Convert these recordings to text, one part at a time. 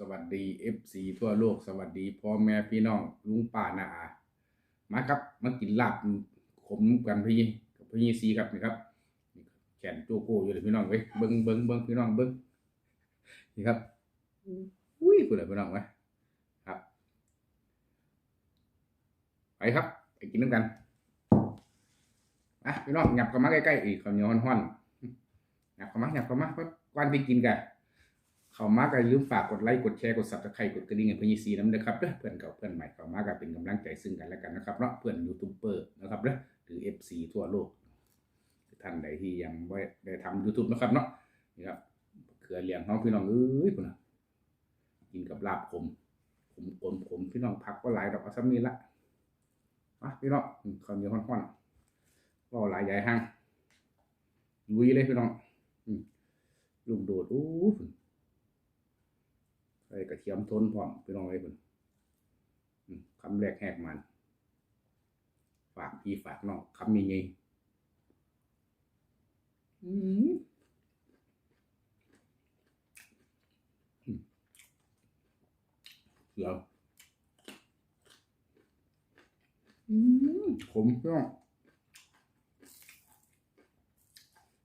สวัสดี FC ทั่วโลกสวัสดีพ่อแม่พี่น้องลุงป้านาอามาครับมากินลาบขมกันพี่กับพี่ซีครับนี่ครับแขนโจโก้อยู่เลยพี่น้องเว้ยเบิ้งเบิ้งเบิ้งพี่น้องเบิ้งนี่ครับอุ้ยพูดอะไรพี่น้องไว้ครับไปครับไปกินน้ำกันอะพี่น้องหยับเข้ามาใกล้ๆอีกข้าวเหนียวห้อนๆหยับเข้ามาหยับเข้ามาเพราะวันที่กินกัน เขามาก็อย่าลืมฝากกดไลค์กดแชร์กด Subscribe กดกระดิ่งให้เพื่อนยีซีน้ำเด้อครับเพื่อนเก่าเพื่อนใหม่เขามาก็เป็นกำลังใจซึ่งกันและกันนะครับเนาะเพื่อนยูทูบเบอร์นะครับเด้อหรือ FC ทั่วโลกท่านใดที่ยังไม่ได้ทำ YouTube นะครับเนาะนี่ครับเขือเลี้ยงน้องพี่น้องเอ้ยพุ่นน่ะกินกับลาบขมขมขมขมพี่น้องพักก็หลายดอกอาซ้ำนี้ละมาพี่น้องข้าวเหนียวห้อนๆก็หลายใหญ่ห้างลุยเลยพี่น้องอืมลูกโดดโอ้ ใส่กระเทียมทนพร้อมพี่น้องไว้เพิ่นอืมคำแรกแหกมัน ฝากพี่ฝากน้องคำมีไงอืมอืมเดี๋ยวอืมขมพี่น้อง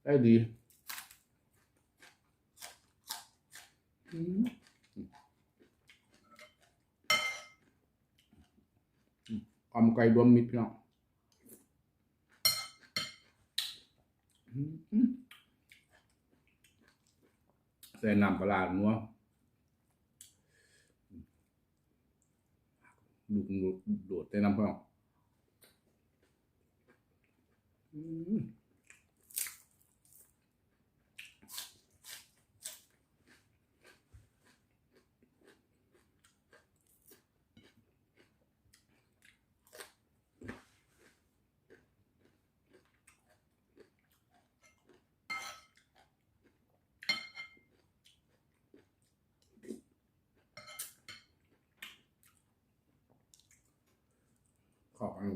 ได้ดีอืม ออมไก่รวมมิตรพี่น้องอืมอืมใส่น้ำปลาร้านัวดูดโดดใส่น้ำพี่น้อง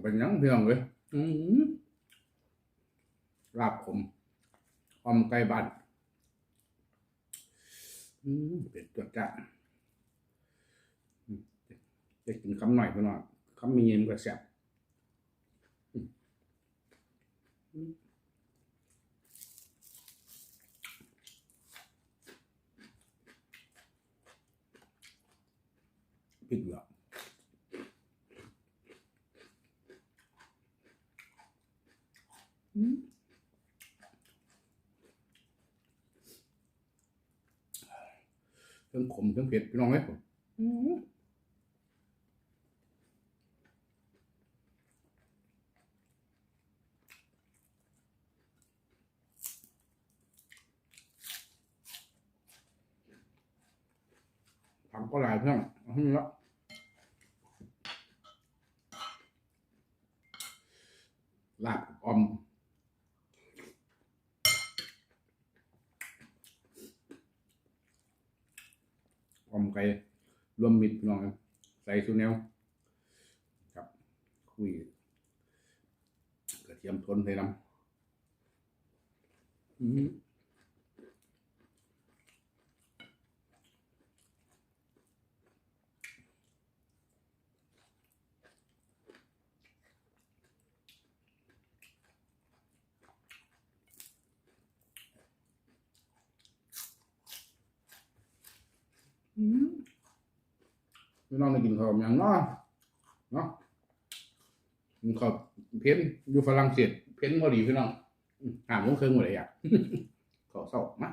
เป็นยังเพี่น้องเลยอืมลาบขมอมไก่บัดอืมเป็ดตัวจ้าจะกินคำหน่อยพี่น้องคำมีเงินก็แซ่บอืมอืมพริกเหลือมเค รื่องขมเครื่องเผ็ดพี่น้องไหมผมอืมผักก็หลายเพื่อนเอาให้ละลาบออม ออม ไก่รวมมิตรพี่น้องครับใส่ซูแนวครับ คุยกระเทียมทนเลยน้ำอืมอืม พี่น้องได้กินข้าวอย่างเนาะเนาะกินข้าวเพ้นอยู่ฝรั่งเศสเพ้นพอดีพี่น้องอืมหาโมงครึ่งหมดเลยอะขอเศร้ามา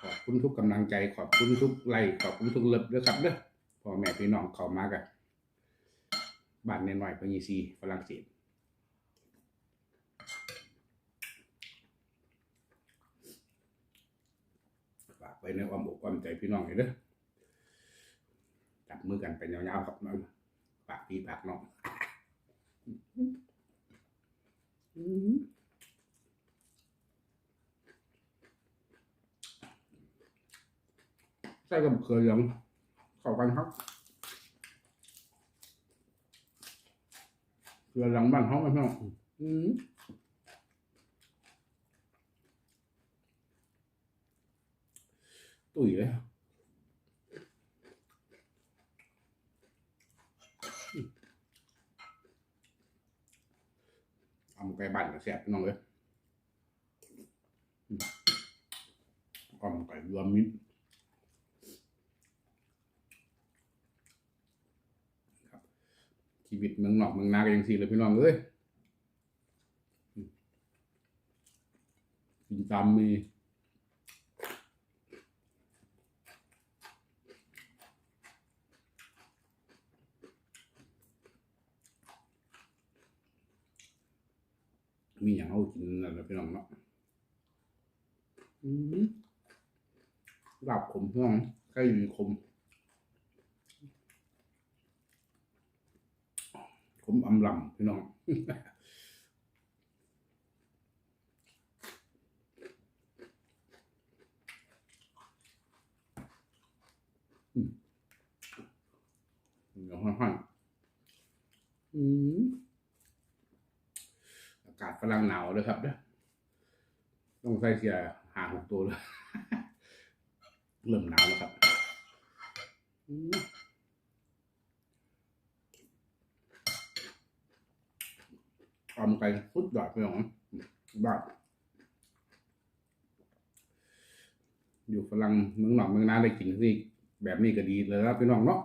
ขอบคุณทุกกำลังใจ ขอบคุณทุกไลค์ขอบคุณทุกเลิฟด้วยครับเด้อพ่อแม่พี่น้องเข้ามากันบ้านน้อยๆพญีซีฝรั่งเศส ไว้ในอ้อมอกอ้อมใจพี่น้องเลยเด้อจับมือกันไปยาวๆครับน้องฝากพี่ฝากน้องใส่กับเคยเหลืองเข้ากันครับเครือหลืองบ้านห้องกันพี่น้องอืม ตุ๋ยเลยเอาไก่บ้านกับแซ่บน้องเลยอืมเอาหมูไก่รวมมิตรครับ ชีวิตเมืองนอกเมืองนาก็ยังสี่เลยพี่น้องเอ้ยกินตามมี มีอย่างเอากินนั่นแหละพี่น้องเนาะอืมลาบขมพี่น้องใก่ดีขมขมอำลำพี่น้อง อืมเดี๋ยวห้อนๆอืม อา กาศฝรั่งหนาวเลยครับเด้อต้องใส่เสื้อหาหกตัวเลยเริ่มหนาวแล้วครับอืมไก่ฟุดดอดไปหรองบ้านอยู่ฝรั่งเมืองหนอกเมืองนาได้กินสิแบบนี้ก็ดีเลยครับพี่น้องเนาะ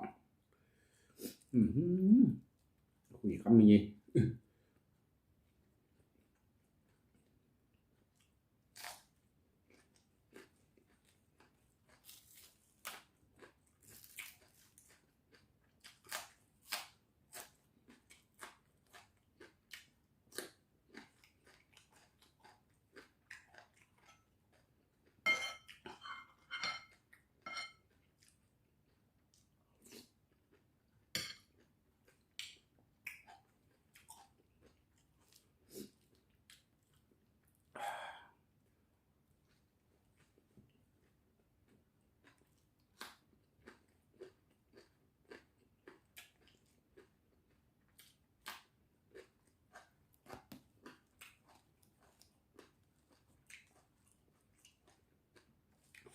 อือหือคุยคำนี้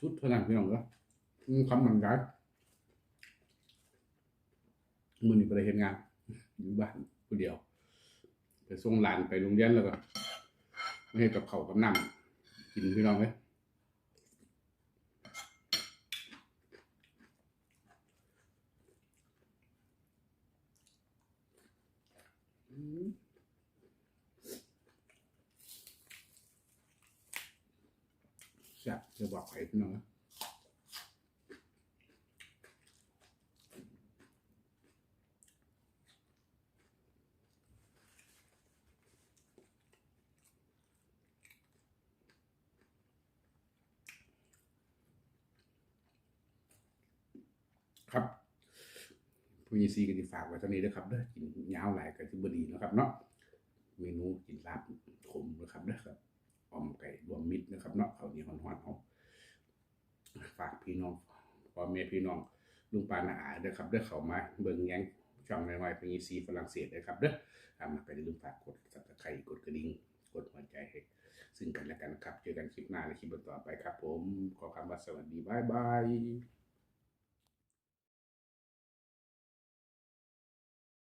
สุดเท่านั้นพี่น้องเด้อคำมันได้มือนี้ไปเห็นงาน อยู่บ้านผู้เดียว ไปส่งหลานไปโรงเรียนแล้วก็ไม่ให้กับเขากับน้ำกินพี่น้องเลยอืม แซ่บจะบอกใครพี่น้องนะครับผู้ยิซีก็จะฝากไว้เท่านี้นะครับเด้อกินยาวหลายก็ที่บดีนะครับเนาะเมนูกินลาบขมนะครับเด้อครับ ออมไก่รวมมิตรนะครับเนาะเขาวนี่ฮ้อนๆเอาฝากพี่น้องพ่อแม่พี่น้องลุงปานาอาเด้อครับเด้อเขามาเบิ่งแย้งช่องใหม่ๆผู้ยิซีฝรั่งเศสนะครับเด้อทำมาก็อย่าลืมฝากกดสับตะไคร้กดกระดิ่งกดหัวใจให้ซึ่งกันและกันนะครับ เจอกันคลิปหน้าและคลิปต่อไปครับ ผม ขอคำว่าสวัสดีบายบาย